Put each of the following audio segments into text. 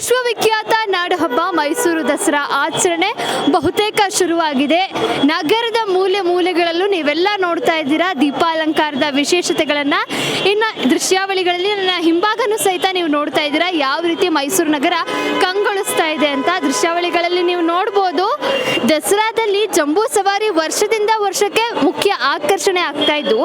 ವಿಶ್ವವಿಖ್ಯಾತ ನಾಡಹಬ್ಬ ಮೈಸೂರು ದಸರಾ ಆಚರಣೆ ಬಹುತೇಕ ಶುರುವಾಗಿದೆ. ನಗರದ ಮೂಲೆ ಮೂಲೆಗಳಲ್ಲೂ ನೀವೆಲ್ಲ ನೋಡ್ತಾ ಇದ್ದೀರಾ ದೀಪಾಲಂಕಾರದ ವಿಶೇಷತೆಗಳನ್ನ. ಇನ್ನು ದೃಶ್ಯಾವಳಿಗಳಲ್ಲಿ ನನ್ನ ಹಿಂಭಾಗನೂ ಸಹಿತ ನೀವು ನೋಡ್ತಾ ಇದ್ದೀರಾ. ಯಾವ ರೀತಿ ಮೈಸೂರು ನಗರ ಕಂಗೊಳಿಸ್ತಾ ಇದೆ ಅಂತ ದೃಶ್ಯಾವಳಿಗಳಲ್ಲಿ ನೀವು ನೋಡ್ಬೋದು. ದಸರಾದಲ್ಲಿ ಜಂಬೂ ಸವಾರಿ ವರ್ಷದಿಂದ ವರ್ಷಕ್ಕೆ ಮುಖ್ಯ ಆಕರ್ಷಣೆ ಆಗ್ತಾ ಇದ್ದು,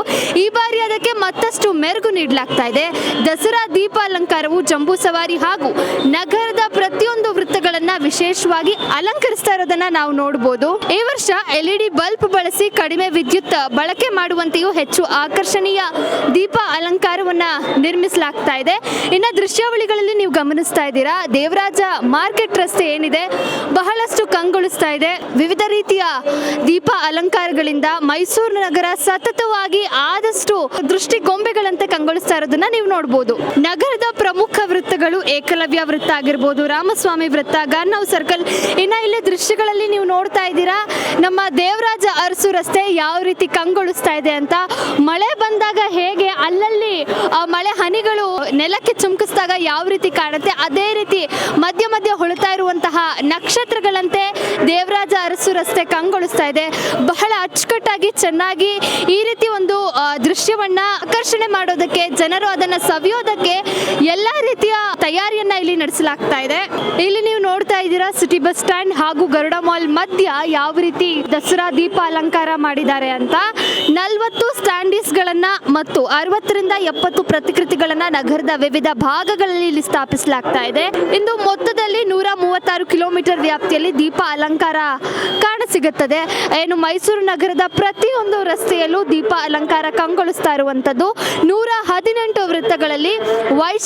ಈ ಬಾರಿ ಅದಕ್ಕೆ ಮತ್ತಷ್ಟು ಮೆರುಗು ನೀಡಲಾಗ್ತಾ ಇದೆ. ದಸರಾ ದೀಪ ಅಲಂಕಾರವು ಜಂಬೂ ಸವಾರಿ ಹಾಗೂ ನಗರದ ಪ್ರತಿಯೊಂದು ವೃತ್ತಗಳನ್ನ ವಿಶೇಷವಾಗಿ ಅಲಂಕರಿಸ್ತಾ ಇರೋದನ್ನ ನಾವು ನೋಡಬಹುದು ಈ ವರ್ಷ ಎಲ್ಇಡಿ ಬಲ್ಬ್ ಬಳಸಿ ಕಡಿಮೆ ವಿದ್ಯುತ್ ಬಳಕೆ ಮಾಡುವಂತೆಯೂ ಹೆಚ್ಚು ಆಕರ್ಷಣೀಯ ದೀಪ ಅಲಂಕಾರವನ್ನ ನಿರ್ಮಿಸಲಾಗ್ತಾ ಇದೆ. ಇನ್ನು ದೃಶ್ಯಾವಳಿಗಳಲ್ಲಿ ನೀವು ಗಮನಿಸ್ತಾ ಇದ್ದೀರಾ, ದೇವರಾಜ ಮಾರ್ಕೆಟ್ ರಸ್ತೆ ಏನಿದೆ, ಬಹಳಷ್ಟು ಕಂಗೊಳಿಸ್ತಾ ಇದೆ. ವಿವಿಧ ರೀತಿಯ ದೀಪ ಅಲಂಕಾರಗಳಿಂದ ಮೈಸೂರು ನಗರ ಸತತವಾಗಿ ಆದಷ್ಟು ದೃಷ್ಟಿ ಗೊಂಬೆಗಳಂತೆ ಕಂಗೊಳಿಸ್ತಾ ಇರೋದನ್ನ ನೀವು ನೋಡಬಹುದು ನಗರದ ಪ್ರಮುಖ ವೃತ್ತಗಳು ಏಕಲವ್ಯ ವೃತ್ತ ಆಗಿರ್ಬೋದು, ರಾಮಸ್ವಾಮಿ ವೃತ್ತ ಗಾರ್ನವ್ ಸರ್ಕಲ್. ಇನ್ನ ಇಲ್ಲಿ ದೃಶ್ಯಗಳಲ್ಲಿ ನೀವು ನೋಡ್ತಾ ಇದ್ದೀರಾ, ನಮ್ಮ ದೇವರಾಜ ಅರಸು ರಸ್ತೆ ಯಾವ ರೀತಿ ಕಂಗೊಳಿಸ್ತಾ ಇದೆ ಅಂತ. ಮಳೆ ಬಂದಾಗ ಹೇಗೆ ಅಲ್ಲಲ್ಲಿ ಮಳೆ ಹನಿಗಳು ನೆಲಕ್ಕೆ ಚುಮಕಿಸಿದಾಗ ಯಾವ ರೀತಿ ಕಾಣುತ್ತೆ, ಅದೇ ರೀತಿ ಮಧ್ಯ ಮಧ್ಯ ಹೊಳಿತಾ ಇರುವಂತಹ ನಕ್ಷತ್ರಗಳಂತೆ ದೇವರಾಜ ಅರಸು ರಸ್ತೆ ಕಂಗೊಳಿಸ್ತಾ ಇದೆ. ಬಹಳ ಅಚ್ಚುಕಟ್ಟಾಗಿ ಚೆನ್ನಾಗಿ ಈ ರೀತಿ ಒಂದು ದೃಶ್ಯವನ್ನ ಆಕರ್ಷಣೆ ಮಾಡೋದಕ್ಕೆ, ಜನರು ಅದನ್ನ ಸವಿಯೋದಕ್ಕೆ ಎಲ್ಲ ರೀತಿಯ ತಯಾರಿಯನ್ನ ಇಲ್ಲಿ ನಡೆಸಲಾಗ್ತಾ ಇದೆ. ಇಲ್ಲಿ ನೀವು ನೋಡ್ತಾ ಇದ್ದೀರಾ ಸಿಟಿ ಬಸ್ ಸ್ಟ್ಯಾಂಡ್ ಹಾಗೂ ಗರುಡ ಮಾಲ್ ಮಧ್ಯ ಯಾವ ರೀತಿ ದಸರಾ ದೀಪ ಅಲಂಕಾರ ಮಾಡಿದ್ದಾರೆ ಅಂತ. ನಲವತ್ತು ಸ್ಟ್ಯಾಂಡೀಸ್ಗಳನ್ನ ಮತ್ತು ಅರವತ್ತರಿಂದ ಎಪ್ಪತ್ತು ಪ್ರತಿಕೃತಿಗಳನ್ನ ನಗರದ ವಿವಿಧ ಭಾಗಗಳಲ್ಲಿ ಇಲ್ಲಿ ಸ್ಥಾಪಿಸಲಾಗ್ತಾ ಇದೆ. ಇಂದು ಮೊತ್ತದಲ್ಲಿ ನೂರ ಮೂವತ್ತಾರು ಕಿಲೋಮೀಟರ್ ವ್ಯಾಪ್ತಿಯಲ್ಲಿ ದೀಪ ಅಲಂಕಾರ ಕಾಣಸಿಗುತ್ತದೆ. ಏನು ಮೈಸೂರು ನಗರದ ಪ್ರತಿಯೊಂದು ರಸ್ತೆಯಲ್ಲೂ ದೀಪ ಅಲಂಕಾರ ಕಂಗೊಳಿಸ್ತಾ ಇರುವಂತದ್ದು. ನೂರ ಹದಿನೆಂಟು ವೃತ್ತಗಳಲ್ಲಿ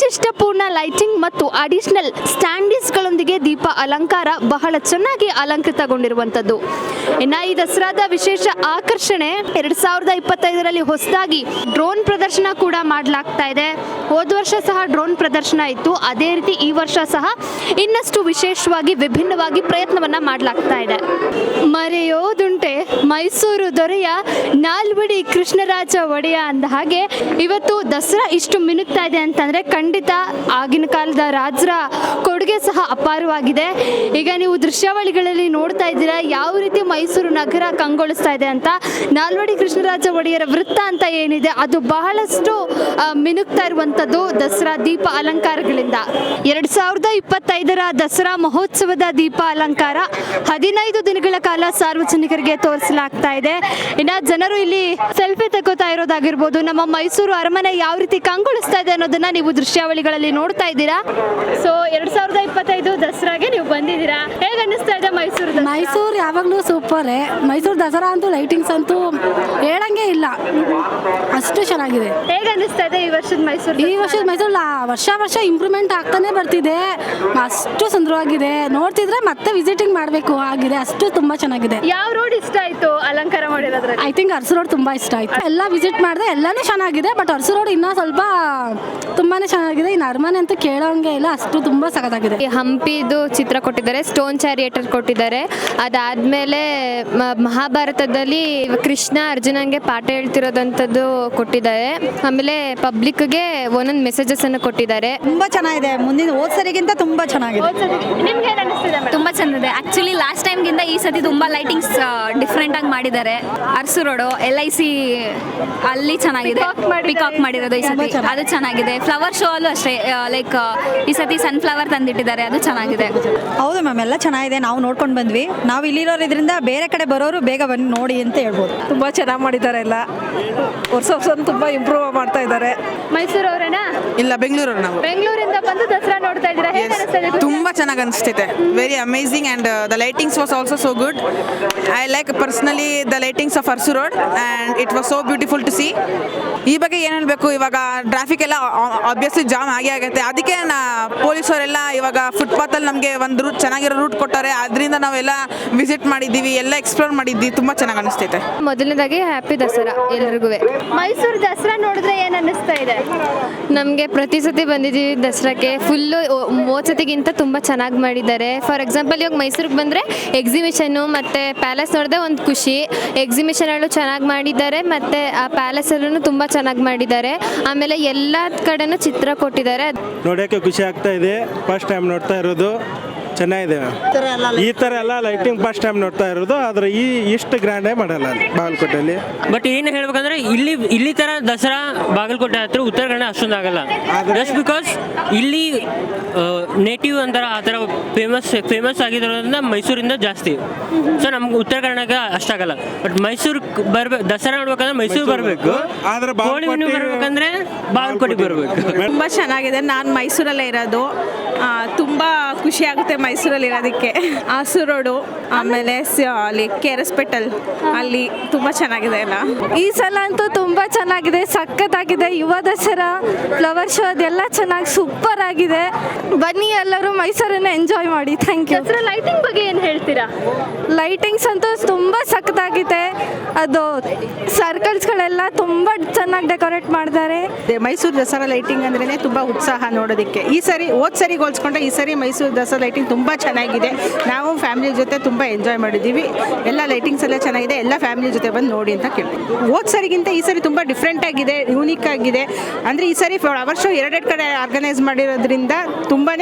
ವೈಶಿಷ್ಟ್ಯಪೂರ್ಣ ಲೈಟಿಂಗ್ ಮತ್ತು ಅಡಿಷನಲ್ ಸ್ಟ್ಯಾಂಡಿಸ್ಗಳೊಂದಿಗೆ ದೀಪ ಅಲಂಕಾರ ಬಹಳ ಚೆನ್ನಾಗಿ ಅಲಂಕೃತಗೊಂಡಿರುವಂತದ್ದು ಇನ್ನ ಈ ದಸರಾದ ವಿಶೇಷ ಆಕರ್ಷಣೆ ಎರಡು ಸಾವಿರದ ಇಪ್ಪತ್ತೈದರಲ್ಲಿ ಹೊಸದಾಗಿ ಡ್ರೋನ್ ಪ್ರದರ್ಶನ ಕೂಡ ಮಾಡಲಾಗ್ತಾ ಇದೆ. ಹೋದ ವರ್ಷ ಸಹ ಡ್ರೋನ್ ಪ್ರದರ್ಶನ ಇತ್ತು. ಅದೇ ರೀತಿ ಈ ವರ್ಷ ಸಹ ಇನ್ನಷ್ಟು ವಿಶೇಷವಾಗಿ ವಿಭಿನ್ನವಾಗಿ ಪ್ರಯತ್ನವನ್ನ ಮಾಡಲಾಗ್ತಾ ಇದೆ. ಮರೆಯೋದುಂಟೆ ಮೈಸೂರು ದೊರೆಯ ನಾಲ್ವಡಿ ಕೃಷ್ಣರಾಜ ಒಡೆಯ ಅಂದ ಹಾಗೆ ಇವತ್ತು ದಸರಾ ಇಷ್ಟು ಮಿನುಗ್ತಾ ಇದೆ ಅಂತಂದ್ರೆ ಖಂಡಿತ ಆಗಿನ ಕಾಲದ ರಾಜರ ಕೊಡುಗೆ ಸಹ ಅಪಾರವಾಗಿದೆ. ಈಗ ನೀವು ದೃಶ್ಯಾವಳಿಗಳಲ್ಲಿ ನೋಡ್ತಾ ಇದ್ದೀರಾ, ಯಾವ ರೀತಿ ಮೈಸೂರು ನಗರ ಕಂಗೊಳಿಸ್ತಾ ಇದೆ ಅಂತ, ನಾಲ್ವಡಿ ಕೃಷ್ಣರಾಜ ಒಡೆಯರ ವೃತ್ತ ಅಂತ ಏನಿದೆ, ಅದು ಬಹಳಷ್ಟು ಮಿನುಕ್ತಾ ಮಿನುಗ್ತಾ ಇರುವಂಥದ್ದು ದಸರಾ ದೀಪ ಅಲಂಕಾರಗಳಿಂದ. ಎರಡ್ ಸಾವಿರದ ಇಪ್ಪತ್ತೈದರ ದಸರಾ ಮಹೋತ್ಸವದ ದೀಪ ಅಲಂಕಾರ ಹದಿನೈದು ದಿನಗಳ ಕಾಲ ಸಾರ್ವಜನಿಕರಿಗೆ ತೋರಿಸಲಾಗ್ತಾ ಇದೆ. ಇನ್ನ ಜನರು ಇಲ್ಲಿ ಸೆಲ್ಫಿ ತಗೋತಾ ಇರೋದಾಗಿರ್ಬೋದು. ನಮ್ಮ ಮೈಸೂರು ಅರಮನೆ ಯಾವ ರೀತಿ ಕಂಗೊಳಿಸ್ತಾ ಇದೆ ಅನ್ನೋದನ್ನ ನೀವು ದೃಶ್ಯಾವಳಿಗಳಲ್ಲಿ ನೋಡ್ತಾ ಇದ್ದೀರಾ. ಸೊ ಎರಡ್ ಸಾವಿರದ ಇಪ್ಪತ್ತೈದು ದಸರಾಗೆ ನೀವು ಬಂದಿದ್ದೀರಾ. ಹೇಗೆ ಅನ್ನಿಸ್ತಾ ಇದೆ ಮೈಸೂರು? ಮೈಸೂರು ಯಾವಾಗಲೂ ಸೂಪರೇ ಮೈಸೂರು ದಸರಾ ಅಂತೂ ಲೈಟಿಂಗ್ಸ್ ಅಂತೂ ಹೇಳಂಗೆ ಇಲ್ಲ. ಅಷ್ಟು ಚೆನ್ನಾಗಿದೆ. ಹೇಗೆ ಅನ್ನಿಸ್ತಾ ಇದೆ ಈ ವರ್ಷದ ಮೈಸೂರು ಈ ವರ್ಷದ ಮೈಸೂರು ವರ್ಷ ವರ್ಷ ಇಂಪ್ರೂವ್ಮೆಂಟ್ ಆಗ್ತಾನೆ ಬರ್ತಿದೆ. ಅಷ್ಟು ಸುಂದರವಾಗಿದೆ. ನೋಡ್ತಿದ್ರೆ ಮತ್ತೆ ವಿಸಿಟಿಂಗ್ ಮಾಡಬೇಕು. ಆಗಿದೆ ಅಷ್ಟು ತುಂಬಾ ಚೆನ್ನಾಗಿದೆ. ಯಾವ ರೋಡ್ ಇಷ್ಟ ಆಯ್ತು? ಅಲಂಕಾರ ಮಾಡಿರೋದ್ರಲ್ಲಿ? ಐ ಥಿಂಕ್ ಅರಸು ರೋಡ್ ತುಂಬ ಇಷ್ಟ ಆಯ್ತು. ಎಲ್ಲ ವಿಸಿಟ್ ಮಾಡಿದೆ ಎಲ್ಲನೂ ಚೆನ್ನಾಗಿದೆ ಬಟ್ ಅರಸು ರೋಡ್ ಇನ್ನೂ ಸ್ವಲ್ಪ ತುಂಬಾ ಚೆನ್ನಾಗಿದೆ. ಇನ್ನು ಅರಮನೆ ಅಂತ ಕೇಳೋಂಗೆ ಇಲ್ಲ ಅಷ್ಟು ತುಂಬ ಸಖತ್ತಾಗಿದೆ. ಈ ಹಂಪಿದು ಚಿತ್ರ ಕೊಟ್ಟಿದ್ದಾರೆ ಸ್ಟೋನ್ ಚಾರಿಯೇಟರ್ ಕೊಟ್ಟಿದ್ದಾರೆ. ಅದಾದ್ಮೇಲೆ ಮಹಾಭಾರತದಲ್ಲಿ ಕೃಷ್ಣ ಅರ್ಜುನಂಗೆ ಪಾಠ ಹೇಳ್ತಿರೋದಂಥದ್ದು ಕೊಟ್ಟಿದ್ದಾರೆ. ಆಮೇಲೆ ಪಬ್ಲಿಕ್ಗೆ ಒಂದೊಂದು ಮೆಸೇಜಸನ್ನು ಕೊಟ್ಟಿದ್ದಾರೆ. ತುಂಬಾ ಚೆನ್ನಾಗಿದೆ. ಮುಂದಿನ ಹೋದ್ ಸರಿಗಿಂತ ತುಂಬಾ ಚೆನ್ನಾಗಿದೆ. ನಿಮ್ಗೆ ಚೆನ್ನಾಗಿದೆ ತುಂಬ ಚೆಂದಿದೆ ಆಕ್ಚುಲಿ ಲಾಸ್ಟ್ ಟೈಮ್ಗಿಂತ ಈ ಸತಿ ತುಂಬಾ ಲೈಟಿಂಗ್ಸ್ ಡಿಫ್ರೆಂಟ್ ಆಗಿ ಮಾಡಿದ್ದಾರೆ. Arasu road L I C ಅಲ್ಲಿ ಚೆನ್ನಾಗಿದೆ. ಪಿಕಾಕ್ ಮಾಡಿರೋದು ಈ ಸತಿ. ಅದು ಚೆನ್ನಾಗಿದೆ. ಫ್ಲವರ್ ಶೋ ಅಲ್ಲೂ ಅಷ್ಟೇ ಲೈಕ್ ಈ ಸತಿ ಸನ್ಫ್ಲವರ್ ತಂದಿಟ್ಟಿದ್ದಾರೆ. ಅದು ಚೆನ್ನಾಗಿದೆ. ಹೌದು ಮ್ಯಾಮ್ ಎಲ್ಲ ಚೆನ್ನಾಗಿದೆ. ನಾವು ನೋಡ್ಕೊಂಡು ಬಂದ್ವಿ. ನಾವು ಇಲ್ಲಿರೋದ್ರಿಂದ ಬೇರೆ ಕಡೆ ಬರೋರು ಬೇಗ ಬಂದು ನೋಡಿ ಅಂತ ಹೇಳ್ಬೋದು. ತುಂಬ ಚೆನ್ನಾಗಿ ಮಾಡಿದ್ದಾರೆ ಎಲ್ಲ. ವರ್ಷ ವರ್ಷ ತುಂಬ ಇಂಪ್ರೂವ್ ಮಾಡ್ತಾ ಇದ್ದಾರೆ. ಮೈಸೂರು ಅವರೇನಾ? ಇಲ್ಲ ಬೆಂಗಳೂರು ನಾವು. ಬೆಂಗಳೂರಿಂದ ಬಂದು ದಸರಾ ನೋಡ್ತಾ ಇದ್ದೀರಾ? ತುಂಬಾ ಚೆನ್ನಾಗಿ ಅನಿಸ್ತಿದೆ. Very amazing and the lightings was also so good I like personally the lightings of Arasu road and it was so beautiful to see ಈ ಬಗ್ಗೆ ಏನು ಹೇಳಬೇಕು? ಇವಾಗ ಟ್ರಾಫಿಕ್ ಎಲ್ಲ ಆಬ್ವಿಯಸ್ಲಿ ಜಾಮ್ ಆಗೇ ಆಗುತ್ತೆ. ಅದಕ್ಕೆ ನಾ ಪೊಲೀಸವರೆಲ್ಲ ಇವಾಗ ಫುಟ್ಪಾತಲ್ಲಿ ನಮಗೆ ಒಂದು ರೂಟ್ ಚೆನ್ನಾಗಿರೋ ರೂಟ್ ಕೊಟ್ಟಾರೆ ಅದರಿಂದ ನಾವೆಲ್ಲ ವಿಸಿಟ್ ಮಾಡಿದ್ದೀವಿ ಎಲ್ಲ ಎಕ್ಸ್ಪ್ಲೋರ್ ಮಾಡಿದ್ವಿ ತುಂಬ ಚೆನ್ನಾಗಿ ಅನಿಸ್ತೈತೆ. ಮೊದಲನೇದಾಗಿ ಹ್ಯಾಪಿ ದಸರಾ ಎಲ್ರಿಗೂ ಮೈಸೂರು ದಸರಾ ನೋಡಿದ್ರೆ ಏನು ಅನ್ನಿಸ್ತಾ ಇದೆ? ನಮಗೆ ಪ್ರತಿ ಸತಿ ಬಂದಿದ್ದೀವಿ ದಸರಾಕ್ಕೆ. ಫುಲ್ಲು ಮೋಚತಿಗಿಂತ ತುಂಬ ಚೆನ್ನಾಗಿ ಮಾಡಿದ್ದಾರೆ. ಫಾರ್ ಎಕ್ಸಾಂಪಲ್ ಇವಾಗ ಮೈಸೂರಿಗೆ ಬಂದರೆ ಎಕ್ಸಿಬಿಷನ್ನು ಮತ್ತು ಪ್ಯಾಲೇಸ್ ನೋಡಿದೆ ಒಂದು ಖುಷಿ ಎಕ್ಸಿಬಿಷನಲ್ಲೂ ಚೆನ್ನಾಗಿ ಮಾಡಿದ್ದಾರೆ ಮತ್ತು ಆ ಪ್ಯಾಲೇಸಲ್ಲೂ ತುಂಬ ಚೆನ್ನಾಗಿ ಮಾಡಿದ್ದಾರೆ. ಆಮೇಲೆ ಎಲ್ಲ ಕಡೆನೂ ಚಿತ್ರ ಕೊಟ್ಟಿದ್ದಾರೆ. ನೋಡೋಕ್ಕೆ ಖುಷಿ ಆಗ್ತಾ ಇದೆ? ಫಸ್ಟ್ ಟೈಮ್ ನೋಡ್ತಾ ಇರೋದು. ಚೆನ್ನಾಗಿದೆ. ಈ ತರ ಎಲ್ಲ ಲೈಟಿಂಗ್ ಫಸ್ಟ್ ಟೈಮ್ ನೋಡ್ತಾ ಇರೋದು ಆದ್ರೆ ಈ ಇಷ್ಟು ಗ್ರ್ಯಾಂಡೇ ಮಾಡಲ್ಲ ಬಾಗಲಕೋಟೆಯಲ್ಲಿ. ಬಟ್ ಏನು ಹೇಳ್ಬೇಕಂದ್ರೆ ಇಲ್ಲಿ ಇಲ್ಲಿ ತರ ದಸರಾ ಬಾಗಲಕೋಟೆ ಹತ್ರ ಉತ್ತರ ಕನ್ನಡ ಅಷ್ಟೊಂದು ಆಗಲ್ಲ. ಜಸ್ಟ್ ಬಿಕಾಸ್ ಇಲ್ಲಿ ನೇಟಿವ್ ಅಂತಾರ ಆ ಥರ ಫೇಮಸ್ ಫೇಮಸ್ ಆಗಿರೋದ್ರಿಂದ ಮೈಸೂರಿಂದ ಜಾಸ್ತಿ. ಸೊ ನಮ್ಗೆ ಉತ್ತರ ಕನ್ನಡಕ್ಕೆ ಅಷ್ಟಾಗಲ್ಲ ಬಟ್ ಮೈಸೂರು ಬರ್ಬೇಕು ದಸರಾ ನೋಡ್ಬೇಕಂದ್ರೆ ಮೈಸೂರು ಬರಬೇಕು. ಆದ್ರೆ ಹೋಳಿ ಹುಣ್ಣಿಮೆ ಬಾಗಲಕೋಟೆ- ಬರ್ಬೇಕಂದ್ರೆ ಬಾಗಲಕೋಟೆ ಬರಬೇಕು. ತುಂಬ ಚೆನ್ನಾಗಿದೆ. ನಾನು ಮೈಸೂರಲ್ಲೇ ಇರೋದು. ತುಂಬ ಖುಷಿ ಆಗುತ್ತೆ ಮೈಸೂರಲ್ಲಿ ಇರೋದಕ್ಕೆ ಆಸು ರೋಡು ಆಮೇಲೆ ಸ- ಅಲ್ಲಿ ಕೆ ಆರ್ ಹಾಸ್ಪಿಟಲ್ ಅಲ್ಲಿ ತುಂಬ ಚೆನ್ನಾಗಿದೆ ಎಲ್ಲ ಈ ಸಲ ಅಂತೂ ತುಂಬ ಚೆನ್ನಾಗಿದೆ ಸಖತ್ತಾಗಿದೆ. ಯುವ ದಸರಾ ಫ್ಲವರ್ ಶೋ ಅದೆಲ್ಲ ಚೆನ್ನಾಗಿ ಸೂಪರ್ ಆಗಿದೆ. ಬನ್ನಿ ಎಲ್ಲರೂ ಮೈಸೂರನ್ನು ಎಂಜಾಯ್ ಮಾಡಿ. ಥ್ಯಾಂಕ್ ಯು ಲೈಟಿಂಗ್ ಬಗ್ಗೆ ಏನು ಹೇಳ್ತೀರಾ? ಲೈಟಿಂಗ್ಸ್ ಅಂತೂ ತುಂಬ ಸಖತ್ತಾಗಿದೆ. ಅದು ಸರ್ಕಲ್ಸ್ಗಳೆಲ್ಲ ತುಂಬ ಚೆನ್ನಾಗಿ ಡೆಕೋರೇಟ್ ಮಾಡಿದ್ದಾರೆ ಮೈಸೂರು ದಸರಾ ಲೈಟಿಂಗ್ ಅಂದ್ರೆ ತುಂಬ ಉತ್ಸಾಹ ನೋಡೋದಕ್ಕೆ. ಈ ಸರಿ, ಹೋದ್ ಸರಿ ಹೋಲಿಸ್ಕೊಂಡ್ರೆ ಈ ಸರಿ ಮೈಸೂರು ದಸರಾ ಲೈಟಿಂಗ್ ತುಂಬ ಚೆನ್ನಾಗಿದೆ. ನಾವು ಫ್ಯಾಮಿಲಿ ಜೊತೆ ತುಂಬ ಎಂಜಾಯ್ ಮಾಡಿದ್ದೀವಿ. ಎಲ್ಲ ಲೈಟಿಂಗ್ಸ್ ಎಲ್ಲ ಚೆನ್ನಾಗಿದೆ. ಎಲ್ಲ ಫ್ಯಾಮಿಲಿ ಜೊತೆ ಬಂದು ನೋಡಿ ಅಂತ ಕೇಳ್ತೀವಿ ಹೋದ್ ಸರಿಗಿಂತ ಈ ಸರಿ ತುಂಬ ಡಿಫ್ರೆಂಟ್ ಆಗಿದೆ ಯೂನಿಕ್ ಆಗಿದೆ. ಅಂದರೆ ಈ ಸರಿ ವರ್ಷ ಎರಡೆರಡು ಕಡೆ ಆರ್ಗನೈಸ್ ಮಾಡಿರೋದ್ರಿಂದ ತುಂಬಾ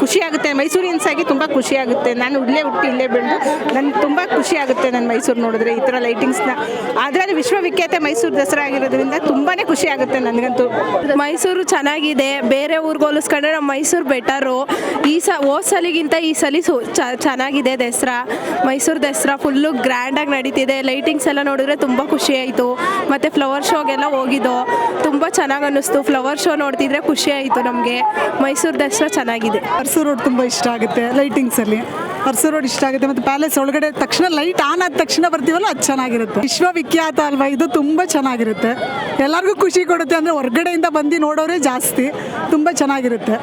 ಖುಷಿ ಆಗುತ್ತೆ. ಮೈಸೂರಿಯನ್ಸ್ ಆಗಿ ತುಂಬ ಖುಷಿ ಆಗುತ್ತೆ. ನಾನು ಇಲ್ಲೇ ಹುಟ್ಟಿ ಇಲ್ಲೇ ಬೆಳೆದು ನನಗೆ ತುಂಬ ಖುಷಿ ಆಗುತ್ತೆ ನಾನು ಮೈಸೂರು ನೋಡಿದ್ರೆ ಈ ಥರ ಲೈಟಿಂಗ್ಸ್ನ ಅದರಲ್ಲಿ ವಿಶ್ವವಿಖ್ಯಾತ ಮೈಸೂರು ದಸರಾ ಆಗಿರೋದ್ರಿಂದ ತುಂಬಾ ಖುಷಿ ಆಗುತ್ತೆ ನನಗಂತೂ. ಮೈಸೂರು ಚೆನ್ನಾಗಿದೆ ಬೇರೆ ಊರಿಗೆ ಹೋಲಿಸ್ಕೊಂಡ್ರೆ ನಮ್ಮ ಮೈಸೂರು ಬೆಟರು. ಈ ಸ ಹೋದ್ ಸಲಿಗಿಂತ ಈ ಸಲ ಸು ಚ- ಚೆನ್ನಾಗಿದೆ ದಸರಾ. ಮೈಸೂರು ದಸರಾ ಫುಲ್ಲು ಗ್ರ್ಯಾಂಡಾಗಿ ನಡೀತಿದೆ. ಲೈಟಿಂಗ್ಸ್ ಎಲ್ಲ ನೋಡಿದ್ರೆ ತುಂಬ ಖುಷಿ ಆಯಿತು. ಮತ್ತು ಫ್ಲವರ್ ಶೋಗೆಲ್ಲ ಹೋಗಿದ್ದು. ತುಂಬ ಚೆನ್ನಾಗಿ ಅನ್ನಿಸ್ತು. ಫ್ಲವರ್ ಶೋ ನೋಡ್ತಿದ್ರೆ ಖುಷಿ ಆಯಿತು ನಮಗೆ. ಮೈಸೂರು ದಸರಾ ಚೆನ್ನಾಗಿದೆ. ಮೈಸೂರು ರೋಡ್ ತುಂಬ ಇಷ್ಟ ಆಗುತ್ತೆ ಲೈಟಿಂಗ್ಸಲ್ಲಿ ಅರಸು ರೋಡ್ ಇಷ್ಟ ಆಗುತ್ತೆ ಮತ್ತು ಪ್ಯಾಲೇಸ್ ಒಳಗಡೆ ತಕ್ಷಣ ಲೈಟ್ ಆನ್ ಆದ ತಕ್ಷಣ ಬರ್ತೀವಲ್ಲ ಅದು ಚೆನ್ನಾಗಿರುತ್ತೆ. ವಿಶ್ವವಿಖ್ಯಾತ ಅಲ್ವಾ ಇದು? ತುಂಬ ಚೆನ್ನಾಗಿರುತ್ತೆ. ಎಲ್ಲರಿಗೂ ಖುಷಿ ಕೊಡುತ್ತೆ ಅಂದರೆ ಹೊರಗಡೆಯಿಂದ ಬಂದು ನೋಡೋರೇ ಜಾಸ್ತಿ. ತುಂಬ ಚೆನ್ನಾಗಿರುತ್ತೆ.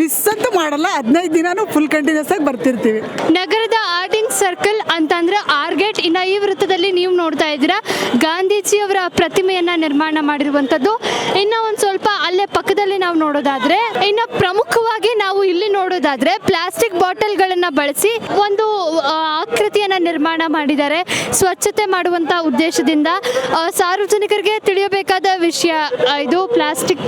ಮಿಸ್ ಅಂತೂ ಮಾಡಲ್ಲ, ಹದಿನೈದು ದಿನಾನು ಫುಲ್ ಕಂಟಿನ್ಯೂಸ್ ಆಗಿ ಬರ್ತಿರ್ತೀವಿ. ನಗರದ ಆರ್ಡಿಂಗ್ ಸರ್ಕಲ್ ಅಂತಂದ್ರೆ ಆರ್ಗೇಟ್, ಇನ್ನು ಈ ವೃತ್ತದಲ್ಲಿ ನೀವು ನೋಡ್ತಾ ಇದ್ದೀರಾ, ಗಾಂಧೀಜಿಯವರ ಪ್ರತಿಮೆಯನ್ನ ನಿರ್ಮಾಣ ಮಾಡಿರುವಂಥದ್ದು. ಇನ್ನು ಒಂದು ಸ್ವಲ್ಪ ಅಲ್ಲೇ ಪಕ್ಕದಲ್ಲಿ ನಾವು ನೋಡೋದಾದ್ರೆ, ಇನ್ನು ಪ್ರಮುಖವಾಗಿ ನಾವು ಇಲ್ಲಿ ನೋಡೋದಾದ್ರೆ, ಪ್ಲಾಸ್ಟಿಕ್ ಬಾಟಲ್ಗಳನ್ನ ಬಳಸಿ ಒಂದು ನಿರ್ಮಾಣ ಮಾಡಿದ್ದಾರೆ. ಸ್ವಚ್ಛತೆ ಮಾಡುವಂತ ಉದ್ದೇಶದಿಂದ ಸಾರ್ವಜನಿಕರಿಗೆ ತಿಳಿಯಬೇಕಾದ ವಿಷಯ ಇದು ಪ್ಲಾಸ್ಟಿಕ್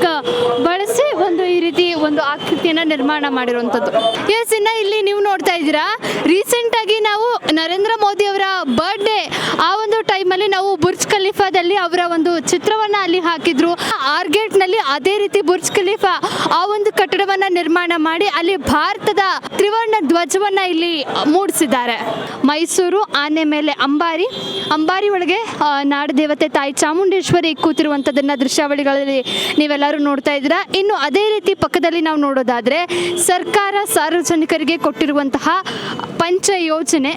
ಬಳಸಿ ಒಂದು ಈ ರೀತಿ ಒಂದು ಆಕೃತಿಯನ್ನ ನಿರ್ಮಾಣ ಮಾಡಿರುವಂತದ್ದು. ಎಸ್ ಇನ್ನ ಇಲ್ಲಿ ನೀವು ನೋಡ್ತಾ ಇದ್ದೀರಾ ರೀಸೆಂಟ್ ಆಗಿ ನಾವು ನರೇಂದ್ರ ಮೋದಿ ಅವರ ಬರ್ಡೇ ಆ ಒಂದು ಟೈಮಲ್ಲಿ ನಾವು ಬುರ್ಜ್ ಖಲೀಫಾದಲ್ಲಿ ಅವರ ಒಂದು ಚಿತ್ರವನ್ನ ಅಲ್ಲಿ ಹಾಕಿದ್ರು. ಆರ್ಗೇಟ್ನಲ್ಲಿ ಅದೇ ರೀತಿ ಬುರ್ಜ್ ಖಲೀಫಾ ಆ ಒಂದು ಕಟ್ಟಡವನ್ನ ನಿರ್ಮಾಣ ಮಾಡಿ ಅಲ್ಲಿ ಭಾರತದ ತ್ರಿವರ್ಣ ಧ್ವಜವನ್ನ ಇಲ್ಲಿ ಮೂಡಿಸಿದ್ದಾರೆ. ಮೈಸೂರು, ಆನೆ ಮೇಲೆ ಅಂಬಾರಿ. ಅಂಬಾರಿ ಒಳಗೆ ನಾಡದೇವತೆ ತಾಯಿ ಚಾಮುಂಡೇಶ್ವರಿ ಕೂತಿರುವಂತದನ್ನ ದೃಶ್ಯಾವಳಿಗಳಲ್ಲಿ ನೀವೆಲ್ಲರೂ ನೋಡ್ತಾ ಇದ್ದೀರಾ. ಇನ್ನು ಅದೇ ರೀತಿ ಪಕ್ಕದಲ್ಲಿ ನಾವು ನೋಡೋದಾದ್ರೆ ಸರ್ಕಾರ ಸಾರ್ವಜನಿಕರಿಗೆ ಕೊಟ್ಟಿರುವಂತಹ ಪಂಚ ಯೋಜನೆ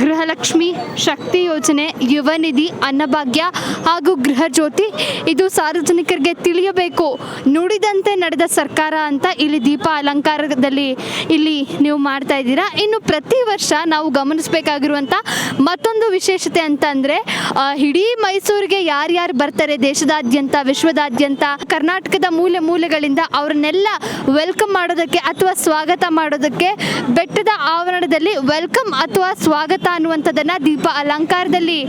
ಗೃಹಲಕ್ಷ್ಮಿ ಶಕ್ತಿ ಯೋಜನೆ, ಯುವ ನಿಧಿ, ಅನ್ನಭಾಗ್ಯ ಹಾಗೂ ಗೃಹ ಜ್ಯೋತಿ ಇದು ಸಾರ್ವಜನಿಕರಿಗೆ ತಿಳಿಯಬೇಕು. ನುಡಿದಂತೆ ನಡೆದ ಸರ್ಕಾರ ಅಂತ ಇಲ್ಲಿ ದೀಪ ಅಲಂಕಾರದಲ್ಲಿ ಇಲ್ಲಿ ನೀವು ಮಾಡ್ತಾ ಇದ್ದೀರಾ? ಇನ್ನು ಪ್ರತಿ ವರ್ಷ ನಾವು ಗಮನಿಸಬೇಕಾಗಿರುವಂಥ ಮತ್ತೊಂದು ವಿಶೇಷತೆ ಅಂತ ಅಂದರೆ ಇಡೀ ಮೈಸೂರಿಗೆ ಯಾರ್ಯಾರು ಬರ್ತಾರೆ ದೇಶದಾದ್ಯಂತ, ವಿಶ್ವದಾದ್ಯಂತ, ಕರ್ನಾಟಕದ ಮೂಲೆ ಮೂಲೆಗಳಿಂದ ಅವ್ರನ್ನೆಲ್ಲ ವೆಲ್ಕಮ್ ಮಾಡೋದಕ್ಕೆ ಅಥವಾ ಸ್ವಾಗತ ಮಾಡೋದಕ್ಕೆ ಬೆಟ್ಟದ ಆವರಣದಲ್ಲಿ ವೆಲ್ಕಮ್ ಅಥವಾ ಸ್ವಾಗತ ಅನ್ನುವಂಥದ್ದನ್ನ ದೀಪ ಅಲಂಕಾರದಲ್ಲಿ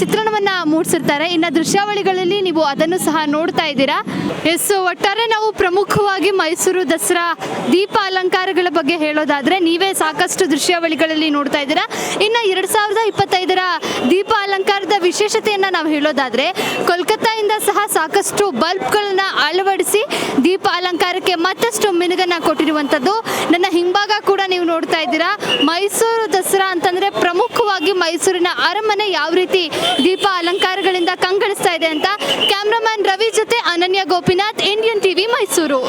ಚಿತ್ರಣವನ್ನು ಚಿತ್ರಣವನ್ನ ಮೂಡಿಸಿರ್ತಾರೆ. ಇನ್ನು ದೃಶ್ಯಾವಳಿಗಳಲ್ಲಿ ನೀವು ಅದನ್ನು ಸಹ ನೋಡ್ತಾ ಇದ್ದೀರಾ. ಎಸ್ ಒಟ್ಟಾರೆ ನಾವು ಪ್ರಮುಖವಾಗಿ ಮೈಸೂರು ದಸರಾ ದೀಪ ಅಲಂಕಾರಗಳ ಬಗ್ಗೆ ಹೇಳೋದಾದ್ರೆ ನೀವೇ ಸಾಕಷ್ಟು ದೃಶ್ಯಾವಳಿಗಳಲ್ಲಿ ನೋಡ್ತಾ ಇದ್ದೀರಾ. ಇನ್ನು ಎರಡು ಸಾವಿರದ ಇಪ್ಪತ್ತೈದರ ದೀಪ ಅಲಂಕಾರದ ವಿಶೇಷತೆಯನ್ನು ನಾವು ಹೇಳೋದಾದ್ರೆ ಕೋಲ್ಕತ್ತಾಯಿಂದ ಸಹ ಸಾಕಷ್ಟು ಬಲ್ಬ್ಗಳನ್ನು ಅಳವಡಿಸಿ ದೀಪ ಅಲಂಕಾರಕ್ಕೆ ಮತ್ತಷ್ಟು ಮಿನುಗನ್ನ ಕೊಟ್ಟಿರುವಂಥದ್ದು. ನನ್ನ ಹಿಂಭಾಗ ಕೂಡ ನೀವು ನೋಡ್ತಾ ಇದ್ದೀರಾ. ಮೈಸೂರು ದಸರಾ ಅಂತಂದ್ರೆ ಪ್ರಮುಖವಾಗಿ ಮೈಸೂರಿನ ಅರಮನೆ ಯಾವ ರೀತಿ ದೀಪ ಅಲಂಕಾರಗಳಿಂದ ಕಂಗೊಳಿಸ್ತಾ ಇದೆ ಅಂತ ಕ್ಯಾಮ್ರಾಮನ್ ರವಿ ಜೊತೆ ಅನನ್ಯ ಗೋಪಿನಾಥ್, ಇಂಡಿಯನ್ ಟಿವಿ ಮೈಸೂರು.